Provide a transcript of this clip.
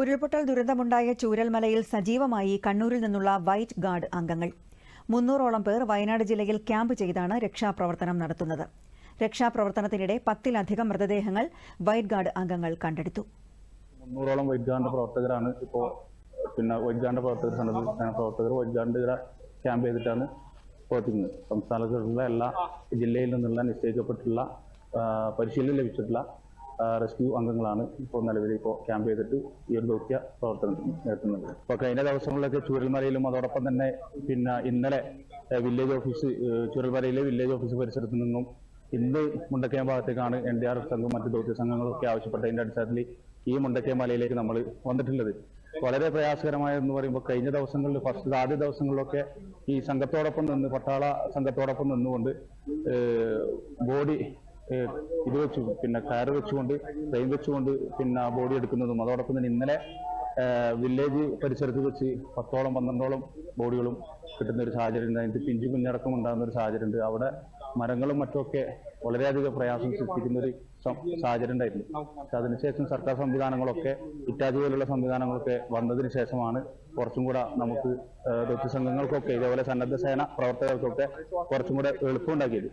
ഉരുൾപൊട്ടൽ ദുരന്തമുണ്ടായ ചൂരൽമലയിൽ സജീവമായി കണ്ണൂരിൽ നിന്നുള്ള വൈറ്റ് ഗാർഡ് അംഗങ്ങൾ. മുന്നൂറോളം പേർ വയനാട് ജില്ലയിൽ ക്യാമ്പ് ചെയ്താണ് രക്ഷാപ്രവർത്തനം നടത്തുന്നത്. രക്ഷാപ്രവർത്തനത്തിനിടെ പത്തിലധികം മൃതദേഹങ്ങൾ വൈറ്റ് ഗാർഡ് അംഗങ്ങൾ കണ്ടെടുത്തു. മുന്നൂറോളം ഗാർഡ് പ്രവർത്തകരാണ് ഇപ്പോൾ പിന്നെ വൈറ്റ് ഗാർഡ് പ്രവർത്തകർ പ്രവർത്തകർ വൈറ്റ് ഗാർഡ് ക്യാമ്പ് ചെയ്തിട്ടാണ് പ്രവർത്തിക്കുന്നത്. സംസ്ഥാനത്തിലുള്ള എല്ലാ ജില്ലയിൽ നിന്നുള്ള നിശ്ചയിക്കപ്പെട്ടിട്ടുള്ള പരിശീലനം ലഭിച്ചിട്ടുള്ള റെസ്ക്യൂ അംഗങ്ങളാണ് ഇപ്പോൾ നിലവിൽ ഇപ്പോൾ ക്യാമ്പ് ചെയ്തിട്ട് ഈ ഒരു ദൗത്യ പ്രവർത്തനം നടത്തുന്നത്. ഇപ്പോൾ കഴിഞ്ഞ ദിവസങ്ങളിലൊക്കെ ചുരൽമലയിലും അതോടൊപ്പം തന്നെ പിന്നെ ഇന്നലെ വില്ലേജ് ഓഫീസ് ചുരൽമലയിലെ വില്ലേജ് ഓഫീസ് പരിസരത്ത് നിന്നും ഇന്ന് മുണ്ടക്കയം ഭാഗത്തേക്കാണ് എൻ ഡി ആർ എഫ് സംഘം മറ്റ് ദൗത്യ സംഘങ്ങളൊക്കെ ആവശ്യപ്പെട്ടതിന്റെ അടിസ്ഥാനത്തിൽ ഈ മുണ്ടക്കയം മലയിലേക്ക് നമ്മൾ വന്നിട്ടുള്ളത്. വളരെ പ്രയാസകരമായ എന്ന് പറയുമ്പോൾ കഴിഞ്ഞ ദിവസങ്ങളിൽ ഫസ്റ്റ് ആദ്യ ദിവസങ്ങളിലൊക്കെ ഈ സംഘത്തോടൊപ്പം നിന്ന് പട്ടാള സംഘത്തോടൊപ്പം നിന്നുകൊണ്ട് ബോഡി ഇത് വെച്ചു. പിന്നെ കയറ് വെച്ചുകൊണ്ട് ട്രെയിൻ വെച്ചുകൊണ്ട് പിന്നെ ബോഡി എടുക്കുന്നതും. അതോടൊപ്പം തന്നെ ഇന്നലെ വില്ലേജ് പരിസരത്ത് വെച്ച് പത്തോളം പന്ത്രണ്ടോളം ബോഡികളും കിട്ടുന്ന ഒരു സാഹചര്യം അതിന്റെ പിഞ്ചു കുഞ്ഞടക്കം ഉണ്ടാകുന്ന ഒരു സാഹചര്യം ഉണ്ട്. അവിടെ മരങ്ങളും മറ്റുമൊക്കെ വളരെയധികം പ്രയാസം സൃഷ്ടിക്കുന്ന ഒരു സാഹചര്യം ഉണ്ടായിരുന്നു. പക്ഷെ അതിനുശേഷം സർക്കാർ സംവിധാനങ്ങളൊക്കെ ഇറ്റാജ് പോലുള്ള സംവിധാനങ്ങളൊക്കെ വന്നതിന് ശേഷമാണ് കുറച്ചും കൂടെ നമുക്ക് ഏഹ് സംഘങ്ങൾക്കൊക്കെ ഇതേപോലെ സന്നദ്ധ സേന പ്രവർത്തകർക്കൊക്കെ കുറച്ചും കൂടെ എളുപ്പമുണ്ടാക്കിയത്